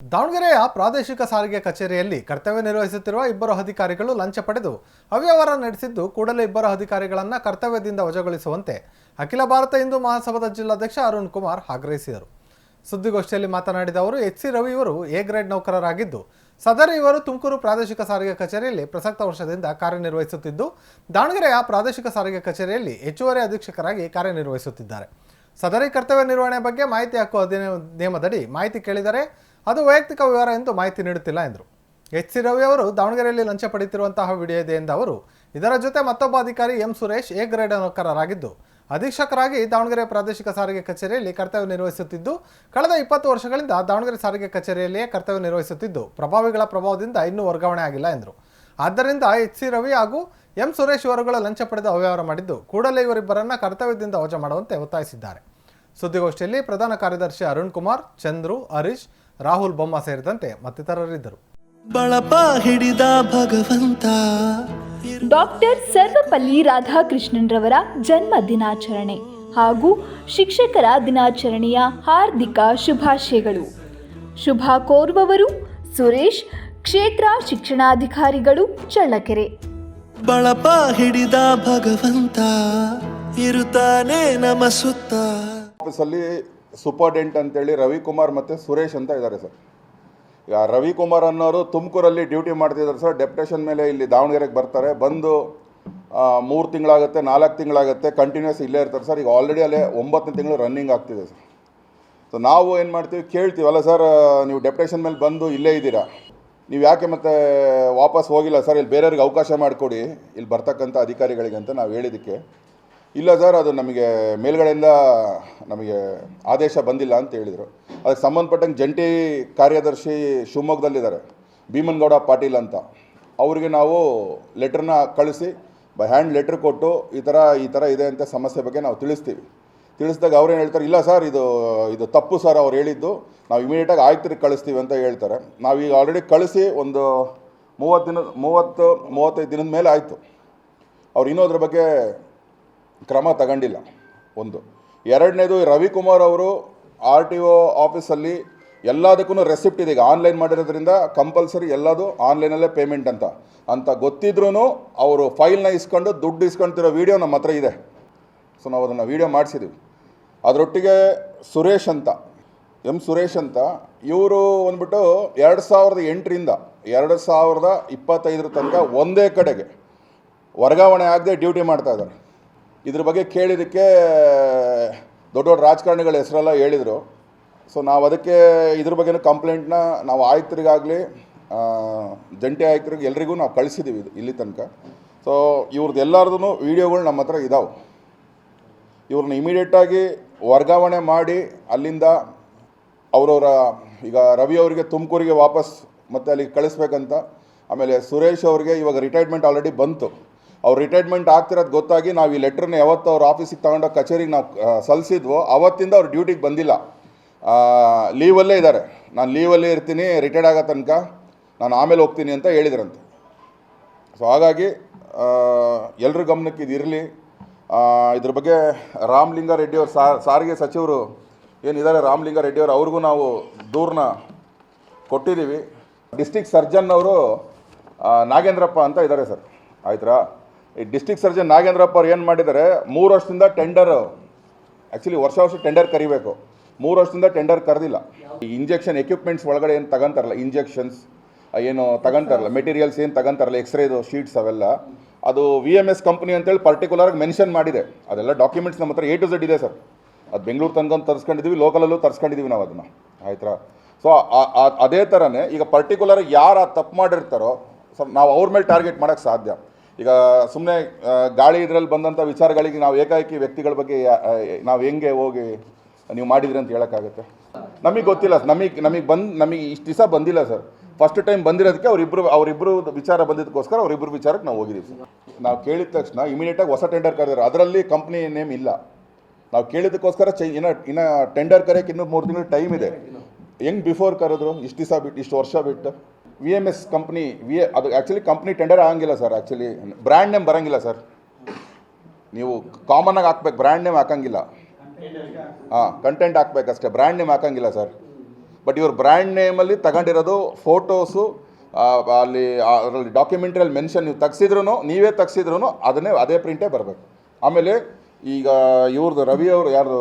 ದಾವಣಗೆರೆಯ ಪ್ರಾದೇಶಿಕ ಸಾರಿಗೆ ಕಚೇರಿಯಲ್ಲಿ ಕರ್ತವ್ಯ ನಿರ್ವಹಿಸುತ್ತಿರುವ ಇಬ್ಬರು ಅಧಿಕಾರಿಗಳು ಲಂಚ ಪಡೆದು ಅವ್ಯವಹಾರ ನಡೆಸಿದ್ದು ಕೂಡಲೇ ಇಬ್ಬರು ಅಧಿಕಾರಿಗಳನ್ನು ಕರ್ತವ್ಯದಿಂದ ವಜಾಗೊಳಿಸುವಂತೆ ಅಖಿಲ ಭಾರತ ಹಿಂದೂ ಮಹಾಸಭಾದ ಜಿಲ್ಲಾಧ್ಯಕ್ಷ ಅರುಣ್ ಕುಮಾರ್ ಆಗ್ರಹಿಸಿದರು. ಸುದ್ದಿಗೋಷ್ಠಿಯಲ್ಲಿ ಮಾತನಾಡಿದ ಅವರು, ಎಚ್ ಸಿ ರವಿ ಇವರು ಎ ಗ್ರೇಡ್ ನೌಕರರಾಗಿದ್ದು, ಸದರಿ ಇವರು ತುಮಕೂರು ಪ್ರಾದೇಶಿಕ ಸಾರಿಗೆ ಕಚೇರಿಯಲ್ಲಿ ಪ್ರಸಕ್ತ ವರ್ಷದಿಂದ ಕಾರ್ಯನಿರ್ವಹಿಸುತ್ತಿದ್ದು, ದಾವಣಗೆರೆಯ ಪ್ರಾದೇಶಿಕ ಸಾರಿಗೆ ಕಚೇರಿಯಲ್ಲಿ ಹೆಚ್ಚುವರಿ ಅಧೀಕ್ಷಕರಾಗಿ ಕಾರ್ಯನಿರ್ವಹಿಸುತ್ತಿದ್ದಾರೆ. ಸದರಿ ಕರ್ತವ್ಯ ನಿರ್ವಹಣೆ ಬಗ್ಗೆ ಮಾಹಿತಿ ಹಕ್ಕು ಅಧಿನಿಯಮದಡಿ ನಿಯಮದಡಿ ಮಾಹಿತಿ ಕೇಳಿದರೆ ಅದು ವೈಯಕ್ತಿಕ ವಿವರ ಎಂದು ಮಾಹಿತಿ ನೀಡುತ್ತಿಲ್ಲ ಎಂದರು. ಎಚ್ ಸಿ ರವಿ ಅವರು ದಾವಣಗೆರೆಯಲ್ಲಿ ಲಂಚ ಪಡೆಯುತ್ತಿರುವಂತಹ ವಿಡಿಯೋ ಇದೆ ಎಂದ ಅವರು, ಇದರ ಜೊತೆ ಮತ್ತೊಬ್ಬ ಅಧಿಕಾರಿ ಎಂ ಸುರೇಶ್ ಎ ಗ್ರೇಡ್ ನೌಕರರಾಗಿದ್ದು ಅಧೀಕ್ಷಕರಾಗಿ ದಾವಣಗೆರೆ ಪ್ರಾದೇಶಿಕ ಸಾರಿಗೆ ಕಚೇರಿಯಲ್ಲಿ ಕರ್ತವ್ಯ ನಿರ್ವಹಿಸುತ್ತಿದ್ದು, ಕಳೆದ ಇಪ್ಪತ್ತು ವರ್ಷಗಳಿಂದ ದಾವಣಗೆರೆ ಸಾರಿಗೆ ಕಚೇರಿಯಲ್ಲಿಯೇ ಕರ್ತವ್ಯ ನಿರ್ವಹಿಸುತ್ತಿದ್ದು, ಪ್ರಭಾವಿಗಳ ಪ್ರಭಾವದಿಂದ ಇನ್ನೂ ವರ್ಗಾವಣೆ ಆಗಿಲ್ಲ ಎಂದರು. ಆದ್ದರಿಂದ ಎಚ್ ಸಿ ರವಿ ಹಾಗೂ ಎಂ ಸುರೇಶ್ ಇವರುಗಳು ಲಂಚ ಪಡೆದು ಅವ್ಯವಹಾರ ಮಾಡಿದ್ದು, ಕೂಡಲೇ ಇವರಿಬ್ಬರನ್ನ ಕರ್ತವ್ಯದಿಂದ ವಜಾ ಮಾಡುವಂತೆ ಒತ್ತಾಯಿಸಿದ್ದಾರೆ. ಸುದ್ದಿಗೋಷ್ಠಿಯಲ್ಲಿ ಪ್ರಧಾನ ಕಾರ್ಯದರ್ಶಿ ಅರುಣ್ ಕುಮಾರ್, ಚಂದ್ರು, ಹರೀಶ್ ರಾಹುಲ್ ಬೊಮ್ಮ ಸೇರಿದಂತೆ ಮತ್ತಿತರರಿದ್ದರು. ಬಳಪ ಹಿಡಿದ ಭಗವಂತ. ಡಾಕ್ಟರ್ ಸರ್ವಪಲ್ಲಿ ರಾಧಾಕೃಷ್ಣನ್ರವರ ಜನ್ಮ ದಿನಾಚರಣೆ ಹಾಗೂ ಶಿಕ್ಷಕರ ದಿನಾಚರಣೆಯ ಹಾರ್ದಿಕ ಶುಭಾಶಯಗಳು. ಶುಭ ಕೋರುವವರು ಸುರೇಶ್ ಕ್ಷೇತ್ರ ಶಿಕ್ಷಣಾಧಿಕಾರಿಗಳು ಚಳ್ಳಕೆರೆ. ಬಳಪ ಹಿಡಿದ ಭಗವಂತ ಇರುತ್ತಾನೆ ನಮ ಸುತ್ತ ಆಫೀಸಲ್ಲಿ ಸೂಪರ್ಡೆಂಟ್ ಅಂತೇಳಿ ರವಿಕುಮಾರ್ ಮತ್ತು ಸುರೇಶ್ ಅಂತ ಇದ್ದಾರೆ ಸರ್. ಈಗ ರವಿಕುಮಾರ್ ಅನ್ನೋರು ತುಮಕೂರಲ್ಲಿ ಡ್ಯೂಟಿ ಮಾಡ್ತಿದ್ದಾರೆ ಸರ್. ಡೆಪ್ಟೇಷನ್ ಮೇಲೆ ಇಲ್ಲಿ ದಾವಣಗೆರೆಗೆ ಬರ್ತಾರೆ. ಬಂದು ಮೂರು ತಿಂಗಳಾಗುತ್ತೆ, ನಾಲ್ಕು ತಿಂಗಳಾಗುತ್ತೆ ಕಂಟಿನ್ಯೂಸ್ ಇಲ್ಲೇ ಇರ್ತಾರೆ ಸರ್. ಈಗ ಆಲ್ರೆಡಿ ಅಲ್ಲೇ ಒಂಬತ್ತನೇ ತಿಂಗಳು ರನ್ನಿಂಗ್ ಆಗ್ತಿದೆ ಸರ್. ಸೊ ನಾವು ಏನು ಮಾಡ್ತೀವಿ, ಕೇಳ್ತೀವಲ್ಲ ಸರ್ ನೀವು ಡೆಪ್ಟೇಷನ್ ಮೇಲೆ ಬಂದು ಇಲ್ಲೇ ಇದ್ದೀರಾ? ನೀವು ಯಾಕೆ ಮತ್ತೆ ವಾಪಸ್ ಹೋಗಿಲ್ಲ ಸರ್? ಇಲ್ಲಿ ಬೇರೆಯವ್ರಿಗೆ ಅವಕಾಶ ಮಾಡಿಕೊಡಿ. ಇಲ್ಲಿ ಬರ್ತಕ್ಕಂಥ ಅಧಿಕಾರಿಗಳಿಗೆ ಅಂತ ನಾವು ಹೇಳಿದ್ದಕ್ಕೆ. ಇಲ್ಲ ಸರ್, ಅದು ನಮಗೆ ಮೇಲ್ಗಡೆಯಿಂದ ನಮಗೆ ಆದೇಶ ಬಂದಿಲ್ಲ ಅಂತ ಹೇಳಿದರು. ಅದಕ್ಕೆ ಸಂಬಂಧಪಟ್ಟಂಗೆ ಜಂಟಿ ಕಾರ್ಯದರ್ಶಿ ಶಿವಮೊಗ್ಗದಲ್ಲಿದ್ದಾರೆ, ಭೀಮನ್ಗೌಡ ಪಾಟೀಲ್ ಅಂತ. ಅವರಿಗೆ ನಾವು ಲೆಟ್ರನ್ನ ಕಳಿಸಿ, ಬೈ ಹ್ಯಾಂಡ್ ಲೆಟ್ರ್ ಕೊಟ್ಟು ಈ ಥರ ಈ ಥರ ಇದೆ ಅಂತ ಸಮಸ್ಯೆ ಬಗ್ಗೆ ನಾವು ತಿಳಿಸ್ತೀವಿ. ತಿಳಿಸಿದಾಗ ಅವ್ರೇನು ಹೇಳ್ತಾರೆ, ಇಲ್ಲ ಸರ್, ಇದು ಇದು ತಪ್ಪು ಸರ್ ಅವ್ರು ಹೇಳಿದ್ದು, ನಾವು ಇಮಿಡಿಯೇಟಾಗಿ ಆಯುಕ್ತರಿಗೆ ಕಳಿಸ್ತೀವಿ ಅಂತ ಹೇಳ್ತಾರೆ. ನಾವೀಗ ಆಲ್ರೆಡಿ ಕಳಿಸಿ ಒಂದು ಮೂವತ್ತು ದಿನ, ಮೂವತ್ತು, ಮೂವತ್ತೈದು ದಿನದ ಮೇಲೆ ಆಯಿತು. ಅವ್ರು ಇನ್ನೂ ಅದ್ರ ಬಗ್ಗೆ ಕ್ರಮ ತಗೊಂಡಿಲ್ಲ. ಒಂದು. ಎರಡನೇದು ರವಿಕುಮಾರ್ ಅವರು ಆರ್ ಟಿ ಒ ಆಫೀಸಲ್ಲಿ ಎಲ್ಲದಕ್ಕೂ ರೆಸಿಪ್ಟ್ ಇದೆ. ಈಗ ಆನ್ಲೈನ್ ಮಾಡಿರೋದ್ರಿಂದ ಕಂಪಲ್ಸರಿ ಎಲ್ಲದು ಆನ್ಲೈನಲ್ಲೇ ಪೇಮೆಂಟ್ ಅಂತ. ಅಂತ ಗೊತ್ತಿದ್ರೂ ಅವರು ಫೈಲ್ನ ಇಸ್ಕೊಂಡು ದುಡ್ಡು ಇಸ್ಕೊಂತಿರೋ ವೀಡಿಯೋ ನಮ್ಮ ಹತ್ರ ಇದೆ. ಸೊ ನಾವು ಅದನ್ನು ವೀಡಿಯೋ ಮಾಡಿಸಿದ್ದೀವಿ ಅದರೊಟ್ಟಿಗೆ ಸುರೇಶ್ ಅಂತ. ಎಂ ಸುರೇಶ್ ಅಂತ. ಇವರು ಬಂದ್ಬಿಟ್ಟು ಎರಡು ಸಾವಿರದ ಎಂಟರಿಂದ ಎರಡು ಸಾವಿರದ ಇಪ್ಪತ್ತೈದರ ತನಕ ಒಂದೇ ಕಡೆಗೆ ವರ್ಗಾವಣೆ ಆಗದೆ ಡ್ಯೂಟಿ ಮಾಡ್ತಾ ಇದ್ದಾರೆ. ಇದ್ರ ಬಗ್ಗೆ ಕೇಳಿದ್ದಕ್ಕೆ ದೊಡ್ಡ ದೊಡ್ಡ ರಾಜಕಾರಣಿಗಳ ಹೆಸರೆಲ್ಲ ಹೇಳಿದರು. ಸೊ ನಾವು ಅದಕ್ಕೆ ಇದ್ರ ಬಗ್ಗೆನೂ ಕಂಪ್ಲೇಂಟ್ನ ನಾವು ಆಯುಕ್ತರಿಗಾಗಲಿ ಜಂಟಿ ಆಯುಕ್ತರಿಗೆ ಎಲ್ರಿಗೂ ನಾವು ಕಳಿಸಿದ್ದೀವಿ ಇದು ಇಲ್ಲಿ ತನಕ. ಸೊ ಇವ್ರದ್ದು ಎಲ್ಲರದೂ ವೀಡಿಯೋಗಳು ನಮ್ಮ ಹತ್ರ ಇದಾವೆ. ಇವ್ರನ್ನ ಇಮಿಡಿಯೇಟಾಗಿ ವರ್ಗಾವಣೆ ಮಾಡಿ ಅಲ್ಲಿಂದ ಅವರವರ ಈಗ ರವಿ ಅವರಿಗೆ ತುಮಕೂರಿಗೆ ವಾಪಸ್ ಮತ್ತೆ ಅಲ್ಲಿಗೆ ಕಳಿಸ್ಬೇಕಂತ, ಆಮೇಲೆ ಸುರೇಶ್ ಅವರಿಗೆ ಇವಾಗ ರಿಟೈರ್ಮೆಂಟ್ ಆಲ್ರೆಡಿ ಬಂತು. ಅವ್ರು ರಿಟೈರ್ಮೆಂಟ್ ಆಗ್ತಿರೋದು ಗೊತ್ತಾಗಿ ನಾವು ಈ ಲೆಟ್ರನ್ನ ಯಾವತ್ತು ಅವ್ರ ಆಫೀಸಿಗೆ ತಗೊಂಡೋಗಿ ಕಚೇರಿಗೆ ನಾವು ಸಲ್ಲಿಸಿದ್ವು ಅವತ್ತಿಂದ ಅವ್ರು ಡ್ಯೂಟಿಗೆ ಬಂದಿಲ್ಲ. ಲೀವಲ್ಲೇ ಇದ್ದಾರೆ ನಾನು ಲೀವಲ್ಲೇ ಇರ್ತೀನಿ ರಿಟೈರ್ಡ್ ಆಗೋ ತನಕ ನಾನು ಆಮೇಲೆ ಹೋಗ್ತೀನಿ ಅಂತ ಹೇಳಿದ್ರಂತೆ. ಸೊ ಹಾಗಾಗಿ ಎಲ್ಲರ ಗಮನಕ್ಕೆ ಇದು ಇರಲಿ. ಇದ್ರ ಬಗ್ಗೆ ರಾಮಲಿಂಗಾರೆಡ್ಡಿ ಅವರು ಸಾರಿಗೆ ಸಚಿವರು ಏನಿದ್ದಾರೆ ರಾಮಲಿಂಗಾರೆಡ್ಡಿ ಅವರು, ಅವ್ರಿಗೂ ನಾವು ದೂರನ್ನ ಕೊಟ್ಟಿದ್ದೀವಿ ಡಿಸ್ಟಿಕ್ ಸರ್ಜನ್ ಅವರು ನಾಗೇಂದ್ರಪ್ಪ ಅಂತ ಇದ್ದಾರೆ ಸರ್. ಆಯ್ತಾ ಈ ಡಿಸ್ಟಿಕ್ ಸರ್ಜನ್ ನಾಗೇಂದ್ರಪ್ಪ ಅವ್ರು ಏನು ಮಾಡಿದ್ದಾರೆ ಮೂರು ವರ್ಷದಿಂದ ಟೆಂಡರ್ ಆ್ಯಕ್ಚುಲಿ ವರ್ಷ ವರ್ಷ ಟೆಂಡರ್ ಕರಿಬೇಕು. ಮೂರು ವರ್ಷದಿಂದ ಟೆಂಡರ್ ಕರೆದಿಲ್ಲ. ಈ ಇಂಜೆಕ್ಷನ್ ಎಕ್ವಿಪ್ಮೆಂಟ್ಸ್ ಒಳಗಡೆ ಏನು ತಗೊಂತಾರಲ್ಲ ಇಂಜೆಕ್ಷನ್ಸ್ ಏನು ತಗೊಂತಾರಲ್ಲ ಮೆಟೀರಿಯಲ್ಸ್ ಏನು ತಗೊಂತಾರಲ್ಲ ಎಕ್ಸ್ರೇದು ಶೀಟ್ಸ್ ಅವೆಲ್ಲ, ಅದು ವಿ ಎಂ ಎಸ್ ಕಂಪ್ನಿ ಅಂತೇಳಿ ಪರ್ಟಿಕ್ಯುಲರಾಗಿ ಮೆನ್ಷನ್ ಮಾಡಿದೆ. ಅದೆಲ್ಲ ಡಾಕ್ಯುಮೆಂಟ್ಸ್ ನಮ್ಮ ಹತ್ರ ಎ ಟು ಝೆಡ್ ಇದೆ ಸರ್. ಅದು ಬೆಂಗಳೂರು ತನಕ ತರ್ಸ್ಕೊಂಡಿದ್ದೀವಿ ಲೋಕಲಲ್ಲೂ ತರ್ಸ್ಕೊಂಡಿದ್ದೀವಿ ನಾವು ಅದನ್ನು. ಆಯ್ತಾ ಸೊ ಅದೇ ಥರನೇ ಈಗ ಪರ್ಟಿಕ್ಯುಲರ್ ಯಾರು ಆ ತಪ್ಪು ಮಾಡಿರ್ತಾರೋ, ಸರ್, ನಾವು ಅವ್ರ ಮೇಲೆ ಟಾರ್ಗೆಟ್ ಮಾಡೋಕ್ಕೆ ಸಾಧ್ಯ. ಈಗ ಸುಮ್ಮನೆ ಗಾಳಿ ಇದರಲ್ಲಿ ಬಂದಂಥ ವಿಚಾರಗಳಿಗೆ ನಾವು ಏಕಾಏಕಿ ವ್ಯಕ್ತಿಗಳ ಬಗ್ಗೆ ನಾವು ಹೆಂಗೆ ಹೋಗಿ ನೀವು ಮಾಡಿದ್ರಿ ಅಂತ ಹೇಳೋಕ್ಕಾಗುತ್ತೆ? ನಮಗೆ ಗೊತ್ತಿಲ್ಲ ನಮಗೆ ನಮಗೆ ಬಂದು, ನಮಗೆ ಇಷ್ಟು ದಿವಸ ಬಂದಿಲ್ಲ ಸರ್. ಫಸ್ಟ್ ಟೈಮ್ ಬಂದಿರೋದಕ್ಕೆ ಅವರಿಬ್ಬರು ಅವರಿಬ್ಬರು ವಿಚಾರ ಬಂದಿದ್ದಕ್ಕೋಸ್ಕರ ಅವರಿಬ್ಬರು ವಿಚಾರಕ್ಕೆ ನಾವು ಹೋಗಿದ್ದೀವಿ ಸರ್. ನಾವು ಕೇಳಿದ ತಕ್ಷಣ ಇಮಿಡಿಯೇಟಾಗಿ ಹೊಸ ಟೆಂಡರ್ ಕರೆದಿದ್ದಾರೆ. ಅದರಲ್ಲಿ ಕಂಪ್ನಿ ನೇಮ್ ಇಲ್ಲ. ನಾವು ಕೇಳಿದ್ದಕ್ಕೋಸ್ಕರ ಚೈ ಇನ್ನ, ಇನ್ನು ಟೆಂಡರ್ ಕರೆಯೋಕ್ಕೆ ಇನ್ನೂ ಮೂರು ತಿಂಗಳು ಟೈಮ್ ಇದೆ. ಹೆಂಗೆ ಬಿಫೋರ್ ಕರೆದ್ರು? ಇಷ್ಟು ದಿವಸ ಬಿಟ್ಟು, ಇಷ್ಟು ವರ್ಷ ಬಿಟ್ಟು? V M S company V ಅದು ಆ್ಯಕ್ಚುಲಿ ಕಂಪ್ನಿ ಟೆಂಡರ್ ಆಗಂಗಿಲ್ಲ ಸರ್ ಆ್ಯಕ್ಚುಲಿ ಬ್ರ್ಯಾಂಡ್ ನೇಮ್ ಬರೋಂಗಿಲ್ಲ ಸರ್ ನೀವು ಕಾಮನ್ ಆಗಿ ಹಾಕ್ಬೇಕು ಬ್ರ್ಯಾಂಡ್ ನೇಮ್ ಹಾಕಂಗಿಲ್ಲ. ಹಾಂ ಕಂಟೆಂಟ್ ಹಾಕ್ಬೇಕಷ್ಟೇ ಬ್ರ್ಯಾಂಡ್ ನೇಮ್ ಹಾಕಂಗಿಲ್ಲ ಸರ್ ಬಟ್ ಇವ್ರ ಬ್ರ್ಯಾಂಡ್ ನೇಮಲ್ಲಿ ತಗೊಂಡಿರೋದು ಫೋಟೋಸು ಅಲ್ಲಿ ಅದರಲ್ಲಿ ಡಾಕ್ಯುಮೆಂಟ್ರಿಯಲ್ಲಿ ಮೆನ್ಷನ್ ನೀವು ತೆಗ್ಸಿದ್ರು ನೀವೇ ತೆಗ್ಸಿದ್ರು ಅದನ್ನೇ, ಅದೇ ಪ್ರಿಂಟೇ ಬರಬೇಕು. ಆಮೇಲೆ ಈಗ ಇವ್ರದ್ದು ರವಿ ಯಾರ್ದು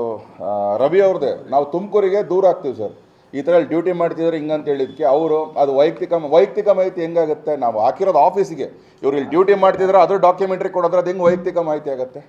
ರವಿ ಅವ್ರದ್ದೇ ನಾವು ತುಮಕೂರಿಗೆ ದೂರ ಆಗ್ತೀವಿ ಸರ್ ಈ ಥರ ಡ್ಯೂಟಿ ಮಾಡ್ತಿದ್ದಾರೆ ಹಿಂಗಂತ ಹೇಳಿದ್ಕೆ ಅವರು ಅದು ವೈಯಕ್ತಿಕ ವೈಯಕ್ತಿಕ ಮಾಹಿತಿ ಹೆಂಗಾಗುತ್ತೆ? ನಾವು ಹಾಕಿರೋದು ಆಫೀಸಿಗೆ ಇವ್ರು ಇಲ್ಲಿ ಡ್ಯೂಟಿ ಮಾಡ್ತಿದ್ರೆ ಅದ್ರ ಡಾಕ್ಯುಮೆಂಟ್ರಿ ಕೊಡೋದ್ರೆ ಅದು ಹೆಂಗೆ ವೈಯಕ್ತಿಕ ಮಾಹಿತಿ ಆಗುತ್ತೆ?